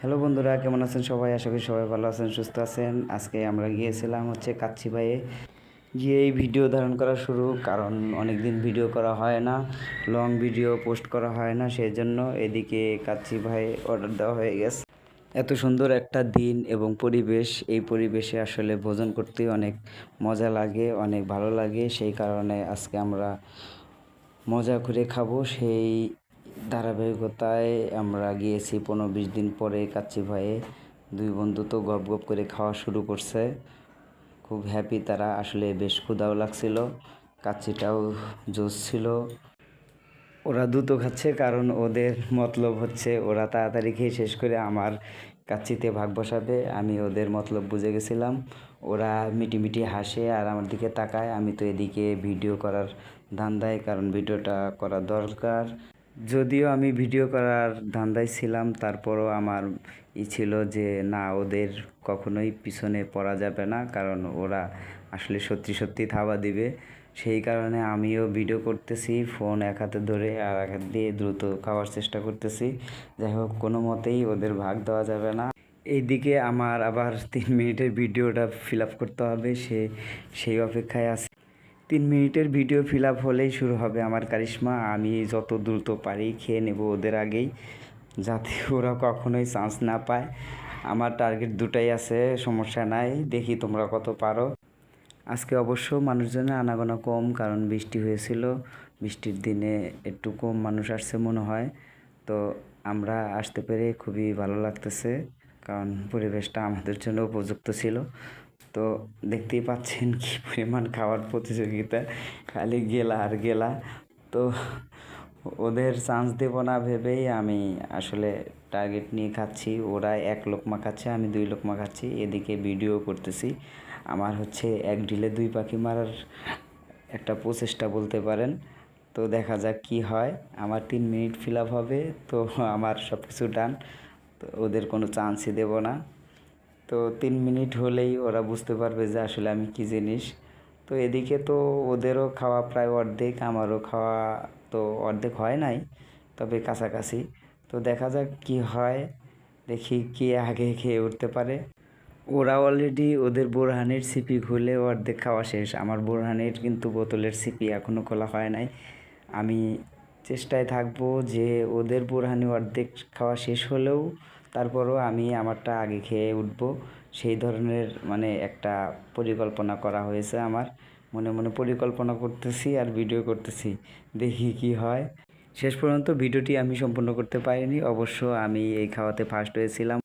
Hello বন্ধুরা, কেমন আছেন সবাই? আশা করি সবাই ভালো আছেন, সুস্থ আছেন। আজকে আমরা গিয়েছিলাম হচ্ছে কাচ্চি ভাইয়ে গিয়ে এই ভিডিও ধারণ করা শুরু, কারণ অনেক দিন ভিডিও করা হয় না, লং ভিডিও পোস্ট করা হয় না সেই জন্য এদিকে কাচ্চি ভাই অর্ডার দেওয়া হয়ে গেছে। এত সুন্দর একটা দিন এবং পরিবেশ, এই পরিবেশে আসলে ভোজন করতে অনেক মজা লাগে, অনেক ভালো লাগে। সেই কারণে আজকে আমরা মজা করে খাব সেই ধারাবাহিকতায় আমরা গিয়েছি পনেরো বিশ দিন পরে কাচ্চি ভাইয়ে। দুই বন্ধু তো গপ গপ করে খাওয়া শুরু করছে। খুব হ্যাপি তারা, আসলে বেশ ক্ষুদাও লাগছিল, কাচ্চিটাও জোস ছিল। ওরা দ্রুত খাচ্ছে, কারণ ওদের মতলব হচ্ছে ওরা তাড়াতাড়ি খেয়ে শেষ করে আমার কাচ্চিতে ভাগ বসাবে। আমি ওদের মতলব বুঝে গেছিলাম। ওরা মিটিমিটি হাসে আর আমার দিকে তাকায়। আমি তো এদিকে ভিডিও করার ধান্দায়, কারণ ভিডিওটা করা দরকার। যদিও আমি ভিডিও করার ধান্দায় ছিলাম, তারপরও আমার ই ছিল যে না, ওদের কখনোই পিছনে পড়া যাবে না, কারণ ওরা আসলে সত্যি সত্যি থাবা দিবে। সেই কারণে আমিও ভিডিও করতেছি, ফোন এক হাতে ধরে আর এক হাত দিয়ে দ্রুত খাওয়ার চেষ্টা করতেছি। যাই হোক, কোনো মতেই ওদের ভাগ দেওয়া যাবে না। এইদিকে আমার আবার তিন মিনিটের ভিডিওটা ফিল আপ করতে হবে, সে, সেই অপেক্ষায় আছে। তিন মিনিটের ভিডিও ফিল আপ হলেই শুরু হবে আমার কারিশ্মা। আমি যত দ্রুত পারি খেয়ে নেব ওদের আগেই, যাতে ওরা কখনোই চান্স না পায়। আমার টার্গেট দুটাই আছে, সমস্যা নাই, দেখি তোমরা কত পারো। আজকে অবশ্য মানুষজনের আনাগোনা কম, কারণ বৃষ্টি হয়েছিল। বৃষ্টির দিনে একটু কম মানুষ আসছে মনে হয়। তো আমরা আসতে পেরে খুবই ভালো লাগতেছে, কারণ পরিবেশটা আমাদের জন্য উপযুক্ত ছিল। তো দেখতেই পাচ্ছেন কি পরিমাণ খাওয়ার প্রতিযোগিতা। খালি গেলা আর গেলা। তো ওদের চান্স দেব না ভেবেই আমি আসলে টার্গেট নিয়ে খাচ্ছি। ওরা এক লোকমা খাচ্ছে, আমি দুই লোকমা খাচ্ছি। এদিকে ভিডিও করতেছি। আমার হচ্ছে এক ঢিলে দুই পাখি মারার একটা প্রচেষ্টা বলতে পারেন। তো দেখা যাক কি হয়। আমার তিন মিনিট ফিল হবে, তো আমার সব কিছু ডান তো ওদের কোনো চান্সই দেব না। তো তিন মিনিট হলেই ওরা বুঝতে পারবে যে আসলে আমি কী জিনিস। তো এদিকে তো ওদেরও খাওয়া প্রায় অর্ধেক, আমারও খাওয়া তো অর্ধেক হয় নাই, তবে কাছাকাছি। তো দেখা যাক কি হয়, দেখি কে আগে খেয়ে উঠতে পারে। ওরা অলরেডি ওদের বোরহানের সিপি খুলে অর্ধেক খাওয়া শেষ। আমার বোরহানের কিন্তু বোতলের সিপি এখনও খোলা হয় নাই। আমি চেষ্টায় থাকব যে ওদের বোরহানি অর্ধেক খাওয়া শেষ হলেও তারপরও আমি আমারটা আগে খেয়ে উঠব। সেই ধরনের মানে একটা পরিকল্পনা করা হয়েছে আমার। মনে মনে পরিকল্পনা করতেছি আর ভিডিও করতেছি। দেখি কি হয়। শেষ পর্যন্ত ভিডিওটি আমি সম্পূর্ণ করতে পারিনি। অবশ্য আমি এই খাওয়াতে ফার্স্ট হয়েছিলাম।